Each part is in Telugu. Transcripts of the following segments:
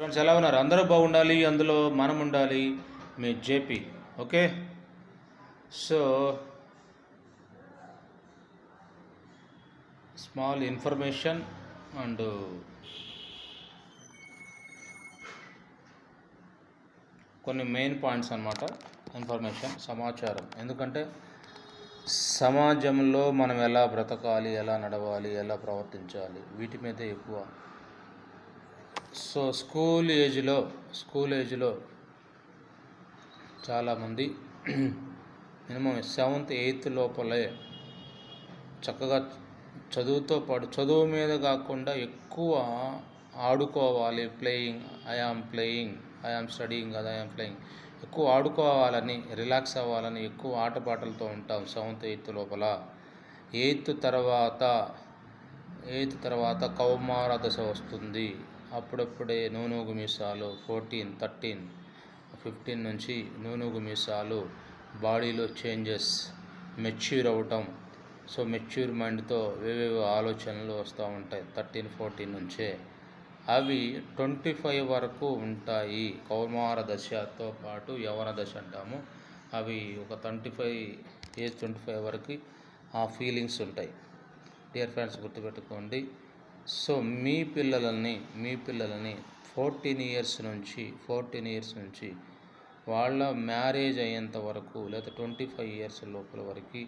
ఫ్రెండ్స్ ఎలా ఉన్నారు? అందరూ బాగుండాలి అందులో మనం ఉండాలి మీ JP. Okay? So small information and కొన్ని మెయిన్ పాయింట్స్ అనమాట ఇన్ఫర్మేషన్ సమాచారం. ఎందుకంటే సమాజంలో మనం ఎలా బ్రతకాలి ఎలా నడవాలి ఎలా ప్రవర్తించాలి వీటి మీద ఎక్కువ సో స్కూల్ ఏజ్లో స్కూల్ ఏజ్లో చాలామంది మినిమం సెవెంత్ ఎయిత్ లోపలే చక్కగా చదువుతో పాటు చదువు మీద కాకుండా ఎక్కువ ఆడుకోవాలి. Playing I am playing I am studying కదా ఐ ఆమ్ ప్లేయింగ్. ఎక్కువ ఆడుకోవాలని రిలాక్స్ అవ్వాలని ఎక్కువ ఆటపాటలతో ఉంటాం సెవెంత్ ఎయిత్ లోపల. ఎయిత్ తర్వాత ఎయిత్ తర్వాత కౌమార దశ వస్తుంది. అప్పుడప్పుడే నూనూగు మీసాలు ఫోర్టీన్ థర్టీన్ ఫిఫ్టీన్ నుంచి నూనూగు మీసాలు బాడీలో చేంజెస్ మెచ్యూర్ అవ్వటం సో మెచ్యూర్ మైండ్తో వేవేవో ఆలోచనలు వస్తూ ఉంటాయి థర్టీన్ ఫోర్టీన్ నుంచే. అవి ట్వంటీ ఫైవ్ వరకు ఉంటాయి. కౌమార దశతో పాటు యవన దశ అంటాము. అవి ఒక twenty five age twenty five వరకు ఆ ఫీలింగ్స్ ఉంటాయి. డియర్ ఫ్రెండ్స్ గుర్తుపెట్టుకోండి. సో మీ పిల్లలని మీ పిల్లలని ఫోర్టీన్ ఇయర్స్ నుంచి ఫోర్టీన్ ఇయర్స్ నుంచి వాళ్ళ మ్యారేజ్ అయ్యేంత వరకు లేదా ట్వంటీ ఫైవ్ ఇయర్స్ లోపల వరకు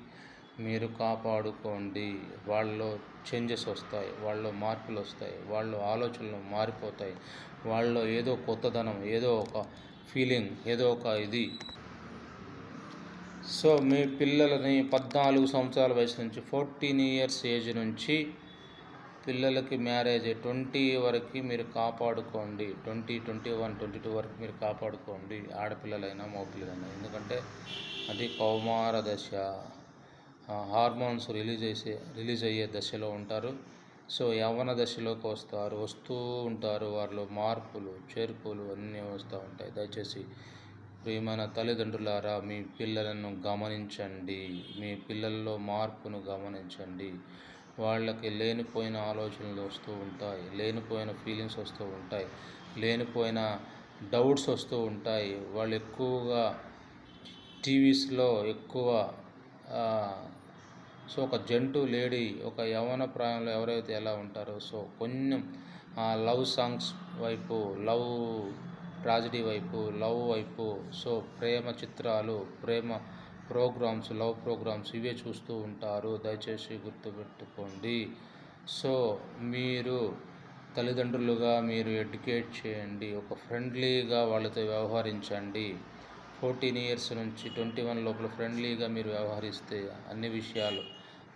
మీరు కాపాడుకోండి. వాళ్ళలో చేంజెస్ వస్తాయి వాళ్ళలో మార్పులు వస్తాయి వాళ్ళ ఆలోచనలు మారిపోతాయి వాళ్ళలో ఏదో కొత్తదనం ఏదో ఒక ఫీలింగ్ ఏదో ఒక ఇది. సో మీ పిల్లలని పద్నాలుగు సంవత్సరాల వయసు నుంచి ఫోర్టీన్ ఇయర్స్ ఏజ్ నుంచి పిల్లలకి మ్యారేజ్ ట్వంటీ వరకు మీరు కాపాడుకోండి. Twenty twenty one twenty two వరకు మీరు కాపాడుకోండి. ఆడపిల్లలైనా మగపిల్లలైనా. ఎందుకంటే అది కౌమార దశ. హార్మోన్స్ రిలీజ్ చేసే రిలీజ్ అయ్యే దశలో ఉంటారు. సో యవ్వన దశలోకి వస్తారు వస్తూ ఉంటారు వారిలో మార్పులు చేర్పులు అన్నీ వస్తూ ఉంటాయి. దయచేసి ప్రియమైన తల్లిదండ్రులారా మీ పిల్లలను గమనించండి. మీ పిల్లల్లో మార్పును గమనించండి. వాళ్ళకి లేనిపోయిన ఆలోచనలు వస్తూ ఉంటాయి లేనిపోయిన ఫీలింగ్స్ వస్తూ ఉంటాయి లేనిపోయిన డౌట్స్ వస్తూ ఉంటాయి. వాళ్ళు ఎక్కువగా టీవీస్లో ఎక్కువ సో ఒక జంటు లేడీ ఒక యవన ప్రాయంలో ఎవరైతే ఎలా ఉంటారో సో కొంచెం లవ్ సాంగ్స్ వైపు లవ్ ట్రాజడీ వైపు లవ్ వైపు సో ప్రేమ చిత్రాలు ప్రేమ ప్రోగ్రామ్స్ లవ్ ప్రోగ్రామ్స్ ఇవే చూస్తూ ఉంటారు. దయచేసి గుర్తుపెట్టుకోండి. సో మీరు తల్లిదండ్రులుగా మీరు ఎడ్యుకేట్ చేయండి. ఒక ఫ్రెండ్లీగా వాళ్ళతో వ్యవహరించండి. ఫోర్టీన్ ఇయర్స్ నుంచి ట్వంటీ వన్ లోపల ఫ్రెండ్లీగా మీరు వ్యవహరిస్తే అన్ని విషయాలు.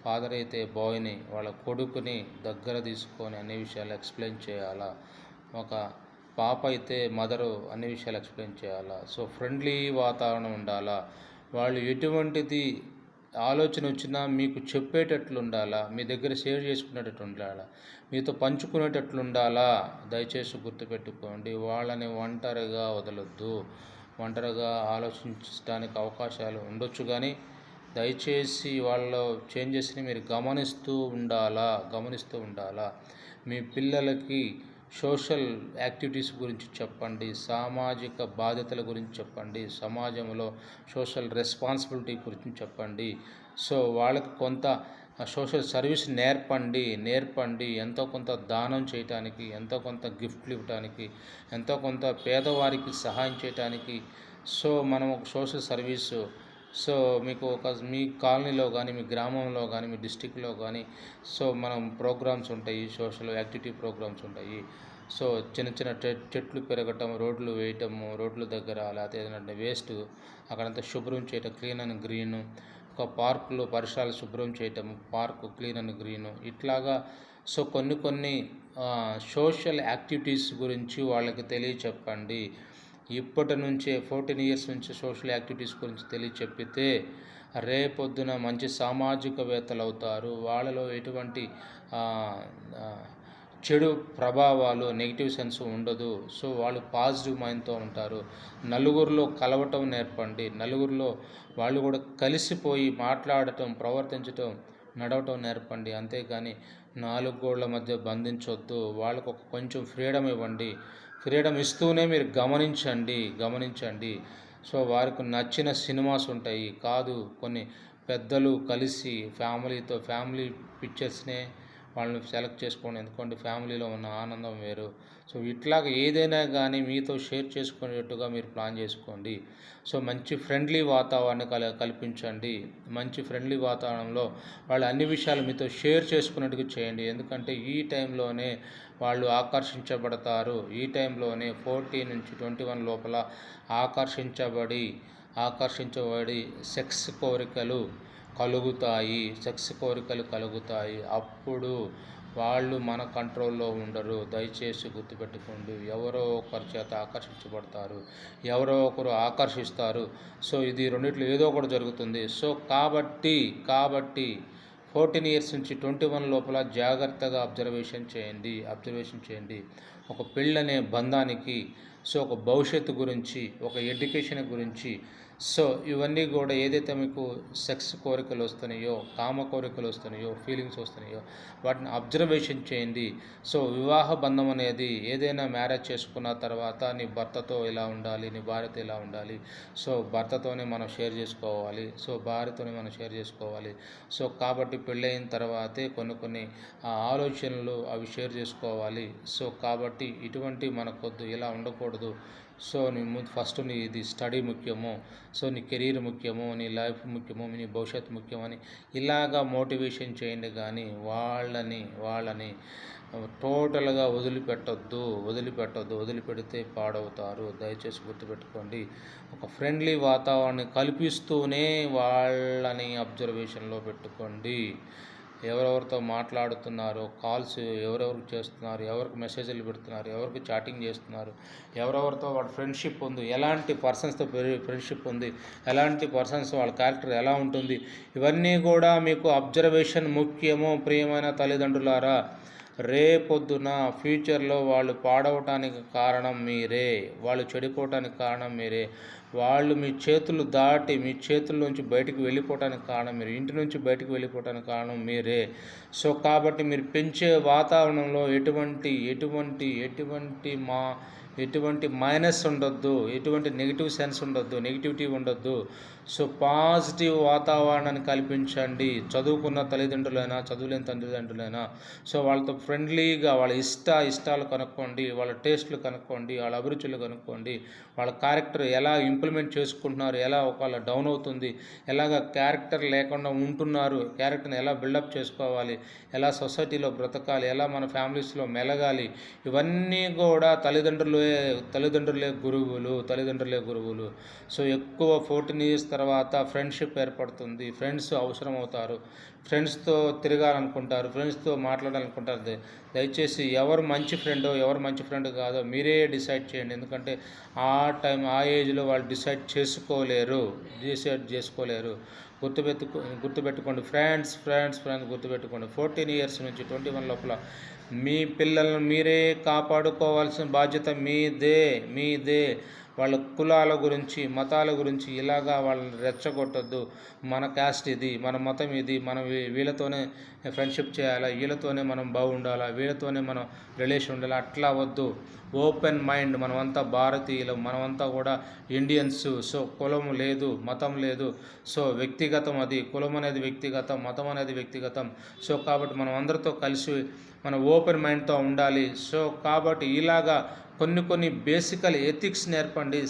ఫాదర్ అయితే బాయ్ని వాళ్ళ కొడుకుని దగ్గర తీసుకొని అన్ని విషయాలు ఎక్స్ప్లెయిన్ చేయాలా? ఒక పాప అయితే మదరు అన్ని విషయాలు ఎక్స్ప్లెయిన్ చేయాలా? సో ఫ్రెండ్లీ వాతావరణం ఉండాలా? వాళ్ళు ఎటువంటిది ఆలోచన వచ్చినా మీకు చెప్పేటట్లు ఉండాలా మీ దగ్గర షేర్ చేసుకునేటట్టు ఉండాలా మీతో పంచుకునేటట్లు ఉండాలా దయచేసి గుర్తుపెట్టుకోండి వాళ్ళని ఒంటరిగా వదలొద్దు. ఒంటరిగా ఆలోచించడానికి అవకాశాలు ఉండొచ్చు కానీ దయచేసి వాళ్ళ చేంజెస్ని మీరు గమనిస్తూ ఉండాలా? గమనిస్తూ ఉండాలా? మీ పిల్లలకి సోషల్ యాక్టివిటీస్ గురించి చెప్పండి సామాజిక బాధ్యతల గురించి చెప్పండి సమాజంలో సోషల్ రెస్పాన్సిబిలిటీ గురించి చెప్పండి. సో వాళ్ళకి కొంత సోషల్ సర్వీస్ నేర్పండి నేర్పండి. ఎంతో కొంత దానం చేయటానికి ఎంతో కొంత గిఫ్ట్లు ఇవ్వటానికి ఎంతో కొంత పేదవారికి సహాయం చేయటానికి. సో మనం ఒక సోషల్ సర్వీసు సో మీకు ఒక మీ కాలనీలో కానీ మీ గ్రామంలో కానీ మీ డిస్టిక్లో కానీ సో మనం ప్రోగ్రామ్స్ ఉంటాయి సోషల్ యాక్టివిటీ ప్రోగ్రామ్స్ ఉంటాయి. సో చిన్న చిన్న చెట్లు పెరగటం రోడ్లు వేయటము రోడ్ల దగ్గర లేకపోతే ఏదైనా వేస్ట్ అక్కడంతా శుభ్రం చేయటం క్లీన్ అండ్ గ్రీన్ ఒక పార్కులో పరిసరాలు శుభ్రం చేయటం పార్క్ క్లీన్ అండ్ గ్రీన్ ఇట్లాగా. సో కొన్ని కొన్ని సోషల్ యాక్టివిటీస్ గురించి వాళ్ళకి తెలియచెప్పండి. ఇప్పటి నుంచే ఫోర్టీన్ ఇయర్స్ నుంచి సోషల్ యాక్టివిటీస్ గురించి తెలియచెప్పితే రేపొద్దున మంచి సామాజికవేత్తలు అవుతారు వాళ్ళలో ఎటువంటి చెడు ప్రభావాలు నెగిటివ్ సెన్స్ ఉండదు. సో వాళ్ళు పాజిటివ్ మైండ్తో ఉంటారు. నలుగురిలో కలవటం నేర్పండి. నలుగురిలో వాళ్ళు కూడా కలిసిపోయి మాట్లాడటం ప్రవర్తించటం నడవటం నేర్పండి. అంతేగాని నాలుగు గోళ్ళ మధ్య బంధించొద్దు. వాళ్ళకు ఒక కొంచెం ఫ్రీడమ్ ఇవ్వండి. ఫ్రీడమ్ ఇస్తూనే మీరు గమనించండి గమనించండి. సో వారికి నచ్చిన సినిమాస్ ఉంటాయి. కాదు కొన్ని పెద్దలు కలిసి ఫ్యామిలీతో ఫ్యామిలీ పిక్చర్స్నే వాళ్ళని సెలెక్ట్ చేసుకోండి. ఎందుకంటే ఫ్యామిలీలో ఉన్న ఆనందం వేరు. సో ఇట్లాగ ఏదైనా కానీ మీతో షేర్ చేసుకునేట్టుగా మీరు ప్లాన్ చేసుకోండి. సో మంచి ఫ్రెండ్లీ వాతావరణం కల కల్పించండి. మంచి ఫ్రెండ్లీ వాతావరణంలో వాళ్ళు అన్ని విషయాలు మీతో షేర్ చేసుకున్నట్టుగా చేయండి. ఎందుకంటే ఈ టైంలోనే వాళ్ళు ఆకర్షించబడతారు. ఈ టైంలోనే ఫోర్టీ నుంచి ట్వంటీ వన్ లోపల ఆకర్షించబడి ఆకర్షించబడి సెక్స్ కోరికలు కలుగుతాయి సెక్స్ కోరికలు కలుగుతాయి. అప్పుడు వాళ్ళు మన కంట్రోల్లో ఉండరు. దయచేసి గుర్తుపెట్టుకోండి. ఎవరో ఒకరి చేత ఆకర్షించబడతారు. ఎవరో ఒకరు ఆకర్షిస్తారు. సో ఇది రెండిట్లో ఏదో ఒకటి జరుగుతుంది. సో కాబట్టి కాబట్టి ఫోర్టీన్ ఇయర్స్ నుంచి ట్వంటీ వన్ లోపల జాగ్రత్తగా అబ్జర్వేషన్ చేయండి. అబ్జర్వేషన్ చేయండి. ఒక పెళ్ళనే బంధానికి సో ఒక భవిష్యత్తు గురించి ఒక ఎడ్యుకేషన్ గురించి సో ఇవన్నీ కూడా ఏదైతే మీకు సెక్స్ కోరికలు వస్తున్నాయో కామ కోరికలు వస్తున్నాయో ఫీలింగ్స్ వస్తున్నాయో వాటిని అబ్జర్వేషన్ చేయండి. సో వివాహ బంధం అనేది ఏదైనా మ్యారేజ్ చేసుకున్న తర్వాత నీ భర్తతో ఇలా ఉండాలి నీ భార్యతో ఇలా ఉండాలి సో భర్తతోనే మనం షేర్ చేసుకోవాలి సో భార్యతోనే మనం షేర్ చేసుకోవాలి. సో కాబట్టి పెళ్ళయిన తర్వాతే కొన్ని కొన్ని ఆ, ఆలోచనలు అవి షేర్ చేసుకోవాలి. సో కాబట్టి ఇటువంటి మనకొద్దు ఇలా ఉండకూడదు. సో నీ ముందు ఫస్ట్ నీ ఇది స్టడీ ముఖ్యము. సో నీ కెరీర్ ముఖ్యము నీ లైఫ్ ముఖ్యము నీ భవిష్యత్తు ముఖ్యమని ఇలాగా మోటివేషన్ చేయండి కానీ వాళ్ళని వాళ్ళని టోటల్గా వదిలిపెట్టొద్దు వదిలిపెట్టొద్దు వదిలిపెడితే పాడవుతారు. దయచేసి గుర్తుపెట్టుకోండి. ఒక ఫ్రెండ్లీ వాతావరణం కల్పిస్తూనే వాళ్ళని అబ్జర్వేషన్లో పెట్టుకోండి. ఎవరెవరితో మాట్లాడుతున్నారు కాల్స్ ఎవరెవరికి చేస్తున్నారు ఎవరికి మెసేజ్లు పెడుతున్నారు ఎవరికి చాటింగ్ చేస్తున్నారు ఎవరెవరితో వాళ్ళ ఫ్రెండ్షిప్ ఉంది ఎలాంటి పర్సన్స్తో ఫ్రెండ్షిప్ ఉంది ఎలాంటి పర్సన్స్ వాళ్ళ క్యారెక్టర్ ఎలా ఉంటుంది ఇవన్నీ కూడా మీకు అబ్జర్వేషన్ ముఖ్యము ప్రియమైన తల్లిదండ్రులారా రేపొద్దున ఫ్యూచర్లో వాళ్ళు పాడవటానికి కారణం మీరే. వాళ్ళు చెడిపోవటానికి కారణం మీరే. వాళ్ళు మీ చేతులు దాటి మీ చేతుల నుంచి బయటికి వెళ్ళిపోవటానికి కారణం మీరు. ఇంటి నుంచి బయటకు వెళ్ళిపోవటానికి కారణం మీరే. సో కాబట్టి మీరు పెంచే వాతావరణంలో ఎటువంటి ఎటువంటి ఎటువంటి మా ఎటువంటి మైనస్ ఉండొద్దు. ఎటువంటి నెగిటివ్ సెన్స్ ఉండొద్దు. నెగిటివిటీ ఉండొద్దు. సో పాజిటివ్ వాతావరణాన్ని కల్పించండి. చదువుకున్న తల్లిదండ్రులైనా చదువులేని తల్లిదండ్రులైనా సో వాళ్ళతో ఫ్రెండ్లీగా వాళ్ళ ఇష్ట ఇష్టాలు కనుక్కోండి వాళ్ళ టేస్ట్లు కనుక్కోండి వాళ్ళ అభిరుచులు కనుక్కోండి వాళ్ళ క్యారెక్టర్ ఎలా ఇంప్లిమెంట్ చేసుకుంటున్నారు ఎలా ఒకవేళ డౌన్ అవుతుంది ఎలాగ క్యారెక్టర్ లేకుండా ఉంటున్నారు క్యారెక్టర్ని ఎలా బిల్డప్ చేసుకోవాలి ఎలా సొసైటీలో బ్రతకాలి ఎలా మన ఫ్యామిలీస్లో మెలగాలి ఇవన్నీ కూడా తల్లిదండ్రులే తల్లిదండ్రులే గురువులు తల్లిదండ్రులే గురువులు. సో ఎక్కువ ఫోర్టీన్ ఇయర్స్ తర్వాత ఫ్రెండ్షిప్ ఏర్పడుతుంది. ఫ్రెండ్స్ అవసరం అవుతారు ఫ్రెండ్స్తో తిరగాలనుకుంటారు. ఫ్రెండ్స్తో మాట్లాడాలనుకుంటారు. దయచేసి ఎవరు మంచి ఫ్రెండో ఎవరు మంచి ఫ్రెండ్ కాదో మీరే డిసైడ్ చేయండి. ఎందుకంటే ఆ టైం ఆ ఏజ్లో వాళ్ళు డిసైడ్ చేసుకోలేరు. డిసైడ్ చేసుకోలేరు. గుర్తుపెట్టుకో గుర్తుపెట్టుకోండి. ఫ్రెండ్స్ ఫ్రెండ్స్ ఫ్రెండ్స్ గుర్తుపెట్టుకోండి. ఫోర్టీన్ ఇయర్స్ నుంచి ట్వంటీ వన్ లోపల మీ పిల్లలను మీరే కాపాడుకోవాల్సిన బాధ్యత మీదే మీదే. వాళ్ళ కులాల గురించి మతాల గురించి ఇలాగా వాళ్ళని రెచ్చగొట్టొద్దు. మన క్యాస్ట్ ఇది మన మతం ఇది మనం వీళ్ళతోనే ఫ్రెండ్షిప్ చేయాలా వీళ్ళతోనే మనం బాగుండాలా వీళ్ళతోనే మనం రిలేషన్ ఉండాలి అట్లా వద్దు. ఓపెన్ మైండ్ మనమంతా భారతీయులు మనమంతా కూడా ఇండియన్స్. సో కులం లేదు మతం లేదు. సో వ్యక్తిగతం అది. కులం అనేది వ్యక్తిగతం మతం అనేది వ్యక్తిగతం. సో కాబట్టి మనం అందరితో కలిసి మన ఓపెన్ మైండ్తో ఉండాలి. సో కాబట్టి ఇలాగా కొన్ని కొన్ని బేసికల్ ఎథిక్స్ నేర్పండి.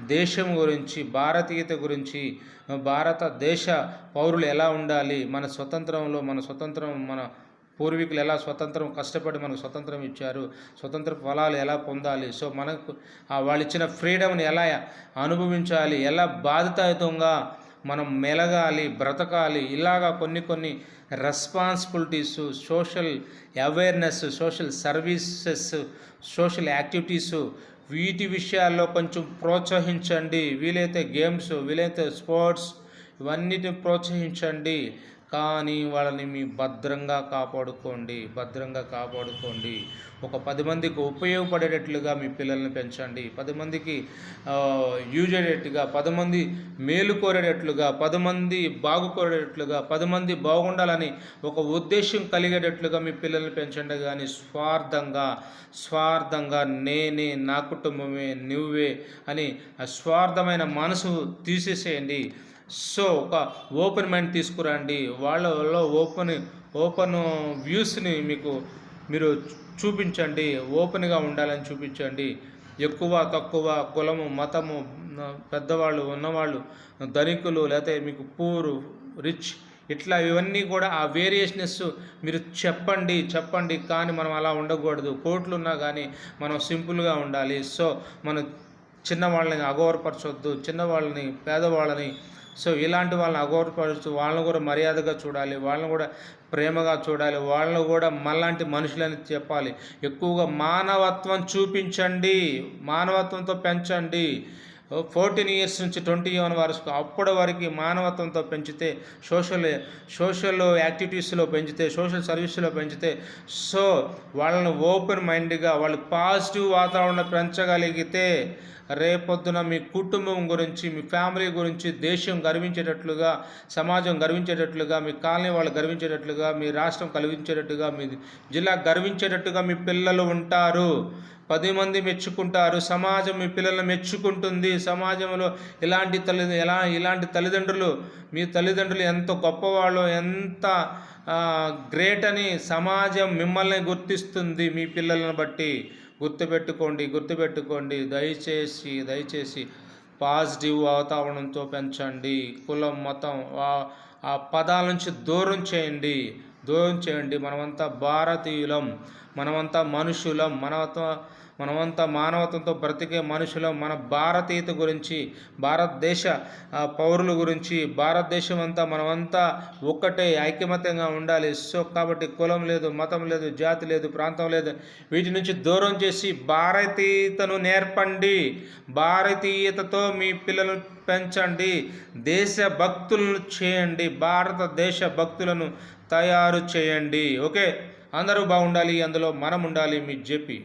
దేశం గురించి భారతీయత గురించి భారతదేశ పౌరులు ఎలా ఉండాలి మన స్వతంత్రంలో మన స్వతంత్రం మన పూర్వీకులు ఎలా స్వతంత్రం కష్టపడి మనకు స్వతంత్రం ఇచ్చారు స్వతంత్ర ఫలాలు ఎలా పొందాలి? సో మనకు వాళ్ళు ఇచ్చిన ఫ్రీడమ్ని ఎలా అనుభవించాలి? ఎలా బాధితాయుతంగా మనం మెలగాలి బ్రతకాలి? ఇలాగా కొన్ని కొన్ని responsibilities social awareness social services social activities వీటి విషయాల్లో కొంచెం ప్రోత్సహించండి. వీలైతే గేమ్స్ వీలైతే స్పోర్ట్స్ ఇవన్నిటిని ప్రోత్సహించండి. కానీ వాళ్ళని మీ భద్రంగా కాపాడుకోండి భద్రంగా కాపాడుకోండి. ఒక పది మందికి ఉపయోగపడేటట్లుగా మీ పిల్లల్ని పెంచండి. పది మందికి యూజ్ అయ్యేటట్టుగా పది మంది మేలు కోరేటట్లుగా పది మంది బాగుకోరేటట్లుగా పది మంది బాగుండాలని ఒక ఉద్దేశం కలిగేటట్లుగా మీ పిల్లల్ని పెంచండి. కానీ స్వార్థంగా స్వార్థంగా నేనే నా కుటుంబమే నువ్వే అని స్వార్థమైన మనసు తీసేసేయండి. సో ఒక ఓపెన్ మైండ్ తీసుకురండి. వాళ్ళలో ఓపెన్ ఓపెన్ వ్యూస్ని మీకు మీరు చూపించండి. ఓపెన్గా ఉండాలని చూపించండి. ఎక్కువ తక్కువ కులము మతము పెద్దవాళ్ళు ఉన్నవాళ్ళు ధనికులు లేకపోతే మీకు పూర్ రిచ్ ఇట్లా ఇవన్నీ కూడా ఆ వేరియేషనెస్ మీరు చెప్పండి చెప్పండి. కానీ మనం అలా ఉండకూడదు. కోట్లు ఉన్నా కానీ మనం సింపుల్గా ఉండాలి. సో మనం చిన్నవాళ్ళని అగౌరపరచొద్దు చిన్నవాళ్ళని పేదవాళ్ళని సో ఇలాంటి వాళ్ళని అగౌరవపరుస్తూ వాళ్ళని కూడా మర్యాదగా చూడాలి వాళ్ళని కూడా ప్రేమగా చూడాలి వాళ్ళని కూడా మళ్ళాంటి మనుషులని చెప్పాలి. ఎక్కువగా మానవత్వం చూపించండి మానవత్వంతో పెంచండి. ఫోర్టీన్ ఇయర్స్ నుంచి ట్వంటీ వన్ వరకు అప్పటి వరకు మానవత్వంతో పెంచితే సోషల్ సోషల్ యాక్టివిటీస్లో పెంచితే సోషల్ సర్వీస్లో పెంచితే సో వాళ్ళని ఓపెన్ మైండ్గా వాళ్ళు పాజిటివ్ వాతావరణం పెంచగలిగితే రేపొద్దున మీ కుటుంబం గురించి మీ ఫ్యామిలీ గురించి దేశం గర్వించేటట్లుగా సమాజం గర్వించేటట్లుగా మీ కాలనీ వాళ్ళు గర్వించేటట్లుగా మీ రాష్ట్రం కలిగించేటట్టుగా మీ జిల్లా గర్వించేటట్టుగా మీ పిల్లలు ఉంటారు. పది మంది మెచ్చుకుంటారు. సమాజం మీ పిల్లల్ని మెచ్చుకుంటుంది. సమాజంలో ఇలాంటి తల్లి ఎలా ఇలాంటి తల్లిదండ్రులు మీ తల్లిదండ్రులు ఎంత గొప్పవాళ్ళు ఎంత గ్రేట్ అని సమాజం మిమ్మల్ని గుర్తిస్తుంది మీ పిల్లలను బట్టి. గుర్తుపెట్టుకోండి గుర్తుపెట్టుకోండి. దయచేసి దయచేసి పాజిటివ్ వాతావరణంతో పెంచండి. కులం మతం ఆ- ఆ పదాల నుంచి దూరం చేయండి. దూరం చేయండి. మనమంతా భారతీయులం మనమంతా మనుషులం మనమంతా మనమంతా మానవత్వంతో బ్రతికే మనుషులం. మన భారతీయత గురించి భారతదేశ పౌరుల గురించి భారతదేశం అంతా మనమంతా ఒక్కటే ఐకమత్యంగా ఉండాలి. సో కాబట్టి కులం లేదు మతం లేదు జాతి లేదు ప్రాంతం లేదు. వీటి నుంచి దూరం చేసి భారతీయతను నేర్పండి. భారతీయతతో మీ పిల్లలను పెంచండి. దేశ భక్తులను చేయండి. భారతదేశ భక్తులను తయారు చేయండి. ఓకే? అందరూ బాగుండాలి. అందులో మనం ఉండాలి. మీ జేపీ.